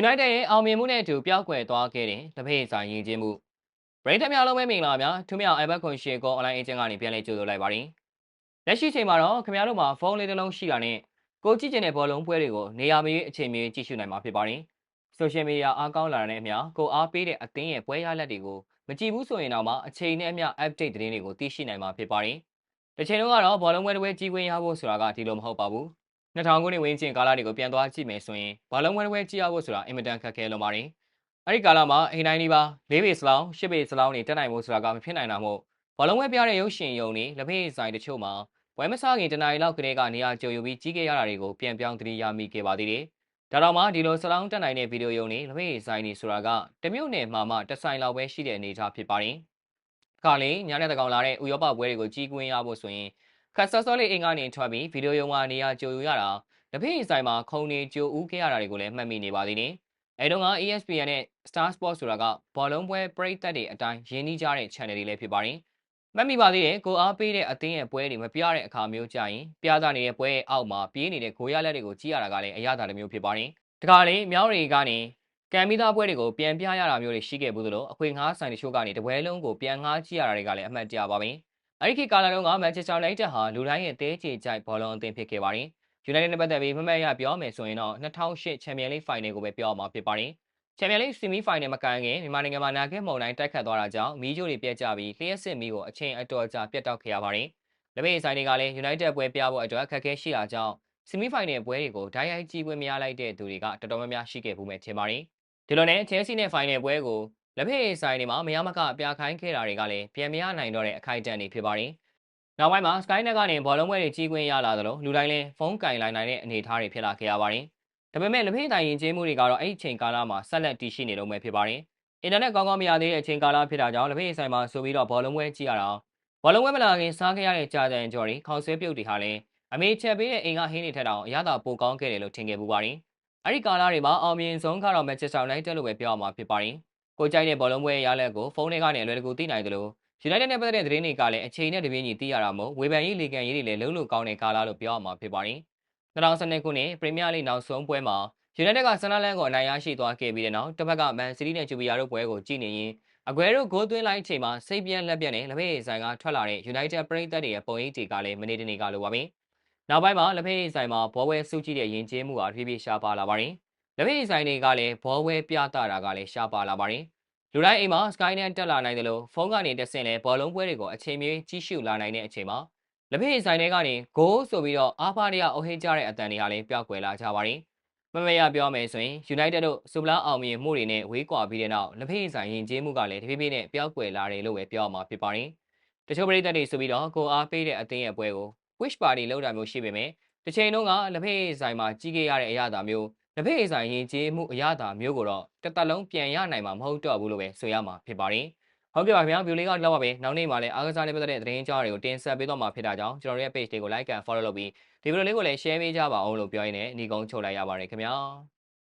United ရဲ့အောင်မြင်မှုနဲ့အတူပျောက်ကွယ်သွားခဲ့တဲ့တပိတ်ဆိုင်ရင်းချင်းမှုပရိသတ်များလုံးပဲမင်္ဂလာပါများသူမြောက် iPad ခွန်ရှင်ကော online agent ကနေပြန်လည်ကြိုဆိုလိုက်ပါတယ်လက်ရှိချိန်မှာတော့ခင်ဗျားတို့မှာဖုန်းလေးတစ်လုံးရှိတာနဲ့ကိုကြည့်ကျင်တဲ့ဘောလုံးပွဲတွေကိုနေရာမရွေးအချိန်မရွေးကြည့်ရှုနိုင်မှာဖြစ်ပါတယ် social media အားကောင်းလာတဲ့အမျှကိုအားပေးတဲ့အသင်းရဲ့ပွဲရလဒ်တွေကိုမကြည့်ဘူးဆိုရင်တော့မှအချိန်နဲ့အမျှ update သတင်းတွေကိုသိရှိနိုင်မှာဖြစ်ပါတယ်တစ်ချိန်လုံးကတော့ဘောလုံးပွဲတစ်ပွဲကြီးခွင့်ရဖို့ဆိုတာကဒီလိုမဟုတ်ပါဘူး 2000ခုနှစ်ဝန်းကျင်ကာလတွေကိုပြန်သွားကြည့်မယ်ဆိုရင်ဘောလုံးပွဲတစ်ပွဲကြည့်ရဖို့ဆိုတာအင်မတန်ခက်ခဲလွန်ပါတယ်အဲ့ဒီကာလမှာအိမ်တိုင်းဒီပါ၄ပေစလောင်း၈ပေစလောင်းတွေတက်နိုင်ဖို့ဆိုတာကမဖြစ်နိုင်တာမို့ဘောလုံးပွဲပြတဲ့ရုပ်ရှင်ယုံတွေလက်ဖေးဆိုင်တချို့မှာဝဲမစားခင်တနင်္လာရီလောက်ကလေးကနေရာကြိုယူပြီးကြီးခဲ့ရတာတွေကိုပြန်ပြောင်းသတိရမိခဲ့ပါသေးတယ်။ဒါတော့မှဒီလိုစလောင်းတက်နိုင်တဲ့ဗီဒီယိုယုံတွေလက်ဖေးဆိုင်တွေဆိုတာကတမျိုးနဲ့မှမှတစ်ဆိုင်လောက်ပဲရှိတဲ့အနေအထားဖြစ်ပါတယ်။ခါလေးညနေတကောင်လာတဲ့ဥရောပပွဲတွေကိုကြီးကွင်းရဖို့ဆိုရင် ခက်ဆော့ဆော့လေးအင်္ဂါနေထွက်ပြီးဗီဒီယိုယုံကနေရာကြိုယူရတာလက်ဖေးဆိုင်မှာခုံနေကြိုဦးခဲ့ရတာတွေကိုလည်းမှတ်မိနေပါသေးတယ်။အဲတုန်းက ESPN နဲ့ Star Sports ဆိုတာကဘောလုံးပွဲပရိသတ်တွေအတိုင်းရင်းနှီးကြတဲ့ channel တွေလည်းဖြစ်ပါတယ်။မှတ်မိပါသေးတယ်ကိုအားပေးတဲ့အသင်းရဲ့ပွဲတွေမပြတဲ့အခါမျိုးကြရင်ပြသနေတဲ့ပွဲရဲ့အောက်မှာပြေးနေတဲ့ဂိုးရလက်တွေကိုကြည့်ရတာကလည်းအရသာတစ်မျိုးဖြစ်ပါတယ်။တခါလေမြောင်းတွေကနေကံမိသားပွဲတွေကိုပြန်ပြရတာမျိုးတွေရှိခဲ့ဘူးသလိုအခွေငှားဆိုင်တချို့ကနေတပွဲလုံးကိုပြန်ငှားကြည့်ရတာတွေကလည်းအမှတ်တရပါပဲ။ အဲဒီခေတ်ကာလတုန်းကမန်ချက်စတာယူနိုက်တက်ဟာလူတိုင်းရဲ့တဲချေကြိုက်ဘောလုံးအသင်းဖြစ်ခဲ့ပါတယ်။ United နဲ့ပတ်သက်ပြီးမမတ်ရပြောမယ်ဆိုရင်တော့2008 Champions League Final ကိုပဲပြောရမှာဖြစ်ပါတယ်။ Champions League Semi Final မကန်ခင်မြန်မာနိုင်ငံမှာနာဂက်မုန်တိုင်းတိုက်ခတ်သွားတာကြောင့်မီးကြိုးတွေပြက်ကျပြီးလျှက်စစ်မီးကိုအချိန်အတော်ကြာပြတ်တောက်ခဲ့ရပါတယ်။လက်ပေဆိုင်တွေကလည်း United ပွဲပြဖို့အတွက်အခက်အခဲရှိတာကြောင့် Semi Final ပွဲတွေကိုဓာတ်ရိုက်ကြည့်ခွင့်မရလိုက်တဲ့သူတွေကတော်တော်များများရှိခဲ့ဘူးမဲ့ထင်ပါတယ်။ဒီလိုနဲ့ Chelsea နဲ့ Final ပွဲကို လက်ဖေးဆိုင်တွေမှာမရမကအပြာခိုင်းခဲ့တာတွေကလည်းပြန်မရနိုင်တော့တဲ့အခိုက်အတန့်တွေဖြစ်ပါတယ်။နောက်ပိုင်းမှာ Skynet ကနေဘောလုံးပွဲတွေကြီးခွင့်ရလာသလိုလူတိုင်းလည်းဖုန်းကင်လိုက်နိုင်တဲ့အနေအထားတွေဖြစ်လာခဲ့ရပါတယ်။ဒါပေမဲ့လက်ဖေးတိုင်ရင်ကျေးမှုတွေကတော့အဲ့ဒီချိန်ကာလမှာဆက်လက်တည်ရှိနေတော့မှဖြစ်ပါတယ်။အင်တာနက်ကောင်းကောင်းမရသေးတဲ့အချိန်ကာလဖြစ်တာကြောင့်လက်ဖေးဆိုင်မှာဆိုပြီးတော့ဘောလုံးပွဲကြည့်ရတာဘောလုံးပွဲမလာခင်စားခဲ့ရတဲ့ကြာကြံကြော်တွေခေါင်းဆွဲပြုတ်တွေဟာလည်းအမေချက်ပေးတဲ့အိမ်ကဟင်းတွေထက်တောင်အရသာပိုကောင်းခဲ့တယ်လို့ထင်ခဲ့ပူပါတယ်။အဲ့ဒီကာလတွေမှာအောင်မြင်ဆုံးကတော့ Manchester United လို့ပဲပြောရမှာဖြစ်ပါတယ်။ ကိုကြိုက်တဲ့ဘောလုံးပွဲရလက်ကိုဖုန်းထဲကနေအလွယ်တကူသိနိုင်တယ်လို့ United နဲ့ပတ်သက်တဲ့သတင်းတွေကလည်းအချိန်နဲ့တပြေးညီသိရတာမို့ဝေဖန်ရေးလေကန်ရေးတွေလည်းလုံးလုံးကောင်းတဲ့ကာလလို့ပြောရမှာဖြစ်ပါတယ်။2012ခုနှစ်ပရီးမီးယားလိနောက်ဆုံးပွဲမှာ United ကဆန်နာလန်ကိုအနိုင်ရရှိသွားခဲ့ပြီးတဲ့နောက်တစ်ဖက်ကမန်စီးတီးနဲ့ဂျူဘီယာတို့ပွဲကိုကြည့်နေရင်အကွဲတို့ဂိုးသွင်းလိုက်ချိန်မှာစိတ်ပြင်းလက်ပြက်နဲ့လက်ဖေးဆိုင်ကထွက်လာတဲ့ United ပရိသတ်တွေရဲ့ပုံရိပ်တွေကလည်းမနေတနေကလိုပါပဲ။နောက်ပိုင်းမှာလက်ဖေးဆိုင်မှာဘောဝဲစုကြည့်တဲ့ယဉ်ကျေးမှုဟာဖြည်းဖြည်းရှားပါလာပါတယ်။ လက်ဖေးဆိုင်တွေကလည်းဘောဝဲပြသတာကလည်းရှားပါလာပါတယ်။လူတိုင်းအိမ်မှာ Skynet တက်လာနိုင်တယ်လို့ဖုန်းကနေတက်ဆင်လဲဘောလုံးပွဲတွေကိုအချိန်မီကြီးရှုလာနိုင်တဲ့အချိန်မှာလက်ဖေးဆိုင်တွေကနေဂိုးဆိုပြီးတော့အားဖားတွေကအိုဟိကြတဲ့အတန်တွေဟာလည်းပျောက်ကွယ်လာကြပါတယ်။မမရပြောမယ်ဆိုရင် United တို့စူပလာအောင်မြင်မှုတွေနဲ့ဝေးကွာပြီးတဲ့နောက်လက်ဖေးဆိုင်ရင်ကျေးမှုကလည်းတဖြည်းဖြည်းနဲ့ပျောက်ကွယ်လာတယ်လို့ပဲပြောရမှာဖြစ်ပါတယ်။တချို့ပရိသတ်တွေဆိုပြီးတော့ကိုအားပေးတဲ့အသင်းရဲ့ပွဲကို wish party လောက်တာမျိုးရှိပေမဲ့တစ်ချိန်လုံးကလက်ဖေးဆိုင်မှာကြီးခဲ့ရတဲ့အရာသာမျိုး လက်ဖေးဆိုင်ရင်ကျေးမှုအရာသာမျိုးကိုတော့တစ်သက်လုံးပြန်ရနိုင်မှာမဟုတ်တော့ဘူးလို့ပဲဆိုရမှာဖြစ်ပါတယ်။ဟုတ်ပြပါခင်ဗျာဗီဒီယိုလေးကတော့ပါပဲနောက်နေ့မှာလည်းအားကစားနဲ့ပတ်သက်တဲ့သတင်းကြောင်းတွေကိုတင်ဆက်ပေးတော့မှာဖြစ်တာကြောင့်ကျွန်တော်တို့ရဲ့ page လေးကို like and follow လုပ်ပြီးဒီဗီဒီယိုလေးကိုလည်း share ပေးကြပါအောင်လို့ပြောရင်းနဲ့ညီကုန်းချုပ်လိုက်ရပါတယ်ခင်ဗျာ။